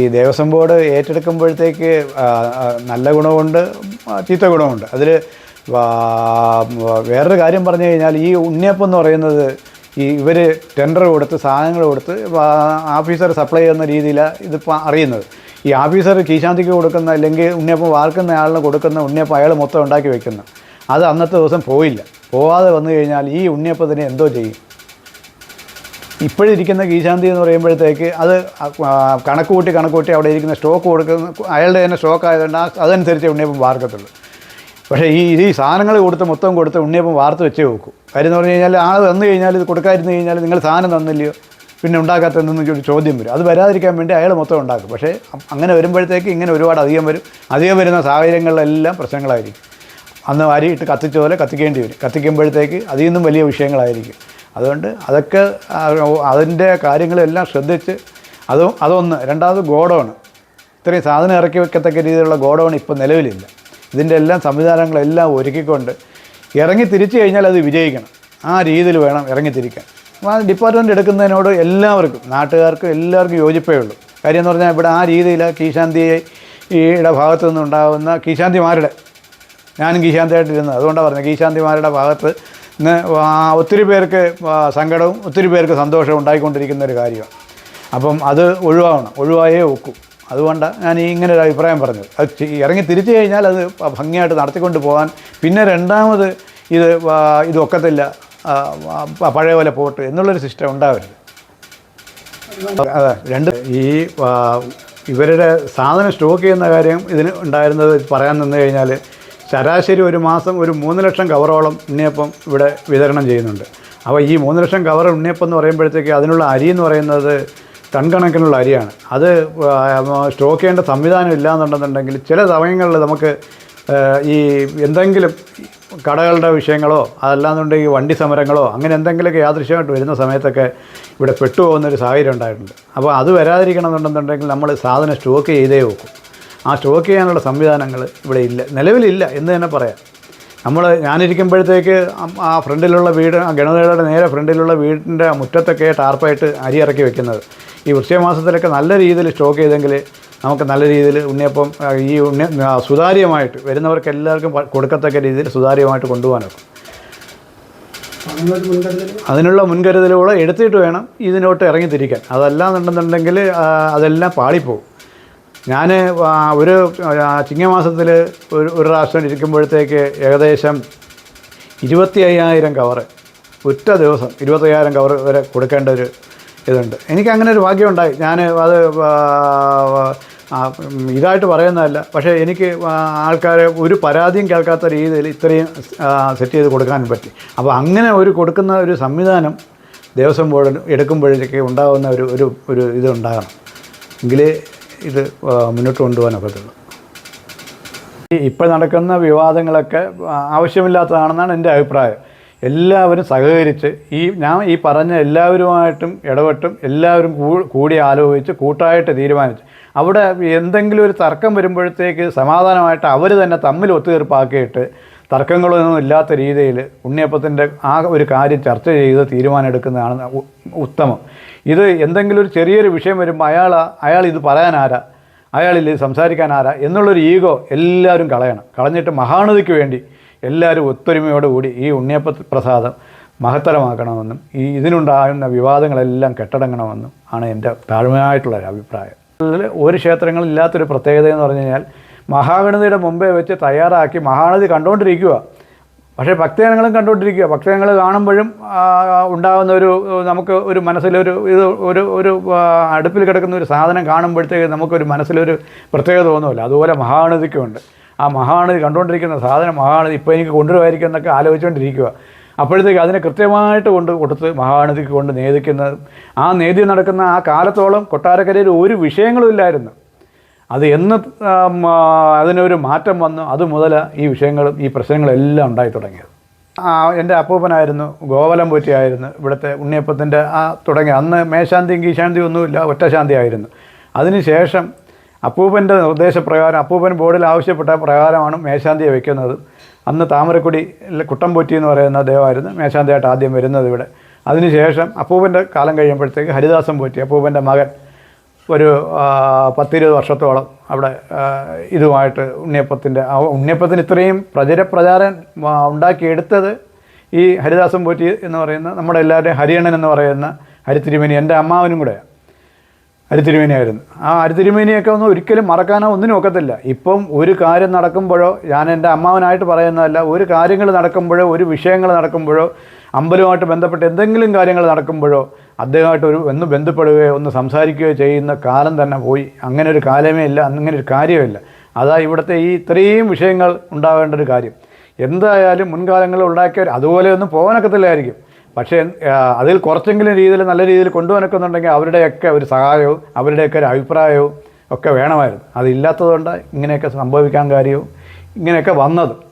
ഈ ദേവസ്വം ബോർഡ് ഏറ്റെടുക്കുമ്പോഴത്തേക്ക് നല്ല ഗുണമുണ്ട് ചീത്ത ഗുണമുണ്ട്. അതിൽ വേറൊരു കാര്യം പറഞ്ഞു കഴിഞ്ഞാൽ ഈ ഉണ്ണിയപ്പം എന്ന് പറയുന്നത് ഈ ഇവർ ടെൻഡർ കൊടുത്ത് സാധനങ്ങൾ കൊടുത്ത് ഓഫീസർ സപ്ലൈ ചെയ്യുന്ന രീതിയിലാണ് ഇതിപ്പോൾ അറിയുന്നത്. ഈ ഓഫീസർ കീശാന്തിക്ക് കൊടുക്കുന്ന അല്ലെങ്കിൽ ഉണ്ണിയപ്പം വാർക്കുന്ന ആളിന് കൊടുക്കുന്ന ഉണ്ണിയപ്പം അയാൾ മൊത്തം ഉണ്ടാക്കി വെക്കുന്നു. അത് അന്നത്തെ ദിവസം പോയില്ല. പോവാതെ വന്നു കഴിഞ്ഞാൽ ഈ ഉണ്ണിയപ്പത്തിന് എന്തോ ചെയ്യും? ഇപ്പോഴിരിക്കുന്ന കീശാന്തി എന്ന് പറയുമ്പോഴത്തേക്ക് അത് കണക്ക് കൂട്ടി കണക്ക് കൂട്ടി അവിടെ ഇരിക്കുന്ന സ്റ്റോക്ക് കൊടുക്കുന്ന അയാളുടെ തന്നെ സ്റ്റോക്ക് ആയതുകൊണ്ട് ആ അതനുസരിച്ച് ഉണ്ണിയപ്പം വാർക്കത്തുള്ളൂ. പക്ഷേ ഈ ഈ സാധനങ്ങൾ കൊടുത്ത് മൊത്തം കൊടുത്ത് ഉണ്ണിയപ്പം വാർത്ത് വെച്ചേ വെക്കും. കാര്യം എന്ന് പറഞ്ഞു കഴിഞ്ഞാൽ ആൾ വന്നു കഴിഞ്ഞാൽ ഇത് കൊടുക്കാതിരുന്നു കഴിഞ്ഞാൽ നിങ്ങൾ സാധനം തന്നില്ലയോ? പിന്നെ ഉണ്ടാക്കാത്തതെന്ന് ഒരു ചോദ്യം വരും. അത് വരാതിരിക്കാൻ വേണ്ടി അയാൾ മൊത്തം ഉണ്ടാക്കും. പക്ഷേ അങ്ങനെ വരുമ്പോഴത്തേക്ക് ഇങ്ങനെ ഒരുപാട് അധികം വരും. അധികം വരുന്ന സാഹചര്യങ്ങളിലെല്ലാം പ്രശ്നങ്ങളായിരിക്കും. അന്ന് വാരിയിട്ട് കത്തിച്ച പോലെ കത്തിക്കേണ്ടി വരും. കത്തിക്കുമ്പോഴത്തേക്ക് അതിൽ നിന്നും വലിയ വിഷയങ്ങളായിരിക്കും. അതുകൊണ്ട് അതൊക്കെ അതിന്റെ കാര്യങ്ങളെല്ലാം ശ്രദ്ധിച്ച് അതും അതൊന്ന് രണ്ടാമത് ഗോഡൗൺ ഇത്രയും സാധനം ഇറക്കി വെക്കത്തക്ക രീതിയിലുള്ള ഗോഡൗൺ ഇപ്പോൾ നിലവിലില്ല. ഇതിന്റെ എല്ലാം സംവിധാനങ്ങളെല്ലാം ഒരുക്കിക്കൊണ്ട് ഇറങ്ങി തിരിച്ചു കഴിഞ്ഞാൽ അത് വിജയിക്കണം. ആ രീതിയിൽ വേണം ഇറങ്ങി തിരിക്കാൻ. അപ്പോൾ ആ ഡിപ്പാർട്ട്മെന്റ് എടുക്കുന്നതിനോട് എല്ലാവർക്കും നാട്ടുകാർക്കും എല്ലാവർക്കും യോജിപ്പേ ഉള്ളൂ. കാര്യം എന്ന് പറഞ്ഞാൽ ഇവിടെ ആ രീതിയിൽ കീശാന്തിയെ ഈയുടെ ഭാഗത്തു നിന്നുണ്ടാകുന്ന കീശാന്തിമാരുടെ ഞാനും കീശാന്തിയായിട്ടിരുന്നത് അതുകൊണ്ടാണ് പറഞ്ഞത് കീശാന്തിമാരുടെ ഭാഗത്ത് ഇന്ന് ഒത്തിരി പേർക്ക് സങ്കടവും ഒത്തിരി പേർക്ക് സന്തോഷവും ഉണ്ടായിക്കൊണ്ടിരിക്കുന്ന ഒരു കാര്യമാണ്. അപ്പം അത് ഒഴിവാകണം ഒഴിവായേ ഒക്കൂ. അതുകൊണ്ട് ഞാൻ ഇങ്ങനെ ഒരു അഭിപ്രായം പറഞ്ഞത്. അത് ഇറങ്ങി തിരിച്ചു കഴിഞ്ഞാൽ അത് ഭംഗിയായിട്ട് നടത്തിക്കൊണ്ട് പോകാൻ പിന്നെ രണ്ടാമത് ഇത് ഇതൊക്കത്തില്ല. പഴയ പോലെ പോട്ട് എന്നുള്ളൊരു സിസ്റ്റം ഉണ്ടാവരുത്. അതെ രണ്ട് ഈ ഇവരുടെ സാധനം സ്റ്റോക്ക് ചെയ്യുന്ന കാര്യം ഇതിന് ഉണ്ടായിരുന്നത് പറയാൻ നിന്ന് കഴിഞ്ഞാൽ ശരാശരി ഒരു മാസം ഒരു മൂന്ന് ലക്ഷം കവറോളം ഉണ്ണിയപ്പം ഇവിടെ വിതരണം ചെയ്യുന്നുണ്ട്. അപ്പോൾ ഈ മൂന്ന് ലക്ഷം കവർ ഉണ്ണിയപ്പം എന്ന് പറയുമ്പോഴത്തേക്ക് അതിനുള്ള അരി എന്ന് പറയുന്നത് ടൺ കണക്കിനുള്ള അരിയാണ്. അത് സ്റ്റോക്ക് ചെയ്യേണ്ട സംവിധാനം ഇല്ലാന്നുണ്ടെന്നുണ്ടെങ്കിൽ ചില സമയങ്ങളിൽ നമുക്ക് ഈ എന്തെങ്കിലും കടകളുടെ വിഷയങ്ങളോ അതല്ലാന്നുണ്ടെങ്കിൽ വണ്ടി സമരങ്ങളോ അങ്ങനെ എന്തെങ്കിലുമൊക്കെ യാദൃശ്യമായിട്ട് വരുന്ന സമയത്തൊക്കെ ഇവിടെ പെട്ടുപോകുന്നൊരു സാഹചര്യം ഉണ്ടായിട്ടുണ്ട്. അപ്പോൾ അത് വരാതിരിക്കണം എന്നുണ്ടെന്നുണ്ടെങ്കിൽ നമ്മൾ സാധനം സ്റ്റോക്ക് ചെയ്തേ വെക്കും. ആ സ്റ്റോക്ക് ചെയ്യാനുള്ള സംവിധാനങ്ങൾ ഇവിടെ ഇല്ല. നിലവിലില്ല എന്ന് തന്നെ പറയാം. നമ്മൾ ഞാനിരിക്കുമ്പോഴത്തേക്ക് ആ ഫ്രണ്ടിലുള്ള വീട് ആ ഗണതയുടെ നേരെ ഫ്രണ്ടിലുള്ള വീടിന്റെ മുറ്റത്തൊക്കെ ടാർപ്പായിട്ട് അരി ഇറക്കി വെക്കുന്നത്. ഈ വൃശ്ചികമാസത്തിലൊക്കെ നല്ല രീതിയിൽ സ്റ്റോക്ക് ചെയ്തെങ്കിൽ നമുക്ക് നല്ല രീതിയിൽ ഉണ്ണിയപ്പം ഈ ഉണ്ണി സുതാര്യമായിട്ട് വരുന്നവർക്ക് എല്ലാവർക്കും കൊടുക്കത്തക്ക രീതിയിൽ സുതാര്യമായിട്ട് കൊണ്ടുപോകാനൊക്കെ. അതിനുള്ള മുൻകരുതലുകൾ എടുത്തിട്ട് വേണം ഇതിനോട്ട് ഇറങ്ങി തിരിക്കാൻ. അതല്ലാന്നുണ്ടെന്നുണ്ടെങ്കിൽ ആ, അതെല്ലാം പാളിപ്പോവും. ഞാൻ ഒരു ചിങ്ങമാസത്തിൽ ഒരു ഒരു പ്രാവശ്യം ഇരിക്കുമ്പോഴത്തേക്ക് ഏകദേശം ഇരുപത്തി അയ്യായിരം കവറ് ഒറ്റ ദിവസം ഇരുപത്തയ്യായിരം കവർ വരെ കൊടുക്കേണ്ട ഒരു ഇതുണ്ട്. എനിക്ക് അങ്ങനെ ഒരു ഭാഗ്യം ഉണ്ടായി. ഞാൻ അത് ഇതായിട്ട് പറയുന്നതല്ല. പക്ഷേ എനിക്ക് ആൾക്കാരെ ഒരു പരാതിയും കേൾക്കാത്ത രീതിയിൽ ഇത്രയും സെറ്റ് ചെയ്ത് കൊടുക്കാനും പറ്റി. അപ്പോൾ അങ്ങനെ ഒരു കൊടുക്കുന്ന ഒരു സംവിധാനം ദേവസ്വം ബോർഡ് എടുക്കുമ്പോഴേക്ക് ഉണ്ടാകുന്ന ഒരു ഒരു ഒരു ഇത് ഉണ്ടാകണം. എങ്കിലേ ഇത് മുന്നോട്ട് കൊണ്ടുപോകാൻ ഒക്കത്തുള്ളൂ. ഇപ്പോൾ നടക്കുന്ന വിവാദങ്ങളൊക്കെ ആവശ്യമില്ലാത്തതാണെന്നാണ് എന്റെ അഭിപ്രായം. എല്ലാവരും സഹകരിച്ച് ഈ ഞാൻ ഈ പറഞ്ഞ എല്ലാവരുമായിട്ടും ഇടപെട്ടും എല്ലാവരും കൂടി ആലോചിച്ച് കൂട്ടായിട്ട് തീരുമാനിച്ച്. അവിടെ എന്തെങ്കിലും ഒരു തർക്കം വരുമ്പോഴത്തേക്ക് സമാധാനമായിട്ട് അവർ തന്നെ തമ്മിൽ ഒത്തുതീർപ്പാക്കിയിട്ട് തർക്കങ്ങളൊന്നും ഇല്ലാത്ത രീതിയിൽ ഉണ്ണിയപ്പത്തിന്റെ ആ ഒരു കാര്യം ചർച്ച ചെയ്ത് തീരുമാനമെടുക്കുന്നതാണ് ഉത്തമം. ഇത് എന്തെങ്കിലും ഒരു ചെറിയൊരു വിഷയം വരുമ്പോൾ അയാൾ അയാൾ ഇത് പറയാനാരാ അയാളിൽ സംസാരിക്കാൻ ആരാ? എന്നുള്ളൊരു ഈഗോ എല്ലാവരും കളയണം. കളഞ്ഞിട്ട് മഹാനതിക്ക് വേണ്ടി എല്ലാവരും ഒത്തൊരുമയോടുകൂടി ഈ ഉണ്ണിയപ്പ പ്രസാദം മഹത്തരമാക്കണമെന്നും ഈ ഇതിനുണ്ടാകുന്ന വിവാദങ്ങളെല്ലാം കെട്ടടങ്ങണമെന്നും ആണ് എന്റെ താഴ്മയായിട്ടുള്ളൊരു അഭിപ്രായം അതിൽ ഒരു ക്ഷേത്രങ്ങളില്ലാത്തൊരു പ്രത്യേകത എന്ന് പറഞ്ഞു കഴിഞ്ഞാൽ മഹാഗണതിയുടെ മുമ്പേ വെച്ച് തയ്യാറാക്കി മഹാഗണതി കണ്ടുകൊണ്ടിരിക്കുക. പക്ഷേ ഭക്തജനങ്ങളും കണ്ടുകൊണ്ടിരിക്കുക. ഭക്തജനങ്ങൾ കാണുമ്പോഴും ഉണ്ടാകുന്ന ഒരു നമുക്ക് ഒരു മനസ്സിലൊരു ഇത് ഒരു ഒരു അടുപ്പിൽ കിടക്കുന്ന ഒരു സാധനം കാണുമ്പോഴത്തേക്ക് നമുക്കൊരു മനസ്സിലൊരു പ്രത്യേകത തോന്നുമല്ലോ. അതുപോലെ മഹാനദിക്കുമുണ്ട് ആ മഹാനദി കണ്ടുകൊണ്ടിരിക്കുന്ന സാധനം മഹാനദി ഇപ്പോൾ എനിക്ക് കൊണ്ടുവരുമായിരിക്കും എന്നൊക്കെ ആലോചിച്ചുകൊണ്ടിരിക്കുക. അപ്പോഴത്തേക്ക് അതിനെ കൃത്യമായിട്ട് കൊണ്ട് കൊടുത്ത് മഹാനദിക്ക് കൊണ്ട് നേദിക്കുന്നത് ആ നേതി നടക്കുന്ന ആ കാലത്തോളം കൊട്ടാരക്കരയിൽ ഒരു വിഷയങ്ങളും ഇല്ലായിരുന്നു. അത് എന്ന് അതിനൊരു മാറ്റം വന്നു അത് മുതൽ ഈ വിഷയങ്ങളും ഈ പ്രശ്നങ്ങളെല്ലാം ഉണ്ടായി തുടങ്ങിയത്. എന്റെ അപ്പൂപ്പനായിരുന്നു ഗോവലം പോറ്റിയായിരുന്നു ഇവിടുത്തെ ഉണ്ണിയപ്പത്തിന്റെ ആ തുടങ്ങി. അന്ന് മേശാന്തിയും കീശാന്തിയും ഒന്നുമില്ല ഒറ്റശാന്തി ആയിരുന്നു അതിനുശേഷം അപ്പൂപ്പന്റെ നിർദ്ദേശപ്രകാരം അപ്പൂപ്പൻ ബോർഡിൽ ആവശ്യപ്പെട്ട പ്രകാരമാണ് മേശാന്തിയെ വയ്ക്കുന്നത് അന്ന് താമരക്കുടി കുട്ടംപൊറ്റി എന്ന് പറയുന്ന ദേവമായിരുന്നു മേശാന്തിയായിട്ട് ആദ്യം വരുന്നത് ഇവിടെ. അതിനുശേഷം അപ്പൂപ്പന്റെ കാലം കഴിയുമ്പോഴത്തേക്ക് ഹരിദാസൻ പോറ്റി അപ്പൂപ്പന്റെ മകൻ ഒരു പത്തിരുപത് വർഷത്തോളം അവിടെ ഇതുമായിട്ട് ഉണ്ണിയപ്പത്തിന്റെ ആ ഉണ്ണിയപ്പത്തിന് ഇത്രയും പ്രചര പ്രചാരം ഉണ്ടാക്കിയെടുത്തത് ഈ ഹരിദാസൻ പോറ്റി എന്ന് പറയുന്ന നമ്മുടെ എല്ലാവരുടെയും ഹരിയണ്ണൻ എന്ന് പറയുന്ന ഹരിത്തിരുമേനി എന്റെ അമ്മാവനും കൂടെ അരിത്തിരുമേനിയായിരുന്നു ആ അരിത്തിരുമേനിയൊക്കെ ഒന്നും ഒരിക്കലും മറക്കാനോ ഒന്നിനും ഒക്കത്തില്ല. ഇപ്പം ഒരു കാര്യം നടക്കുമ്പോഴോ ഞാൻ എന്റെ അമ്മാവനായിട്ട് പറയുന്നതല്ല ഒരു കാര്യങ്ങൾ നടക്കുമ്പോഴോ ഒരു വിഷയങ്ങൾ നടക്കുമ്പോഴോ അമ്പലവുമായിട്ട് ബന്ധപ്പെട്ട് എന്തെങ്കിലും കാര്യങ്ങൾ നടക്കുമ്പോഴോ അദ്ദേഹമായിട്ട് ഒരു ഒന്ന് ബന്ധപ്പെടുകയോ ഒന്ന് സംസാരിക്കുകയോ ചെയ്യുന്ന കാലം തന്നെ പോയി. അങ്ങനെ ഒരു കാലമേ ഇല്ല അങ്ങനെ ഒരു കാര്യമില്ല അതാ ഇവിടുത്തെ ഈ ഇത്രയും വിഷയങ്ങൾ ഉണ്ടാവേണ്ട ഒരു കാര്യം. എന്തായാലും മുൻകാലങ്ങളിൽ ഉണ്ടാക്കിയവർ അതുപോലെ ഒന്നും പോകാനൊക്കത്തില്ലായിരിക്കും. പക്ഷേ അതിൽ കുറച്ചെങ്കിലും രീതിയിൽ നല്ല രീതിയിൽ കൊണ്ടുപോകാനൊക്കെന്നുണ്ടെങ്കിൽ അവരുടെയൊക്കെ ഒരു സഹായവും അവരുടെയൊക്കെ ഒരു അഭിപ്രായവും ഒക്കെ വേണമായിരുന്നു. അതില്ലാത്തതുകൊണ്ട് ഇങ്ങനെയൊക്കെ സംഭവിക്കാൻ കാര്യവും ഇങ്ങനെയൊക്കെ വന്നത്.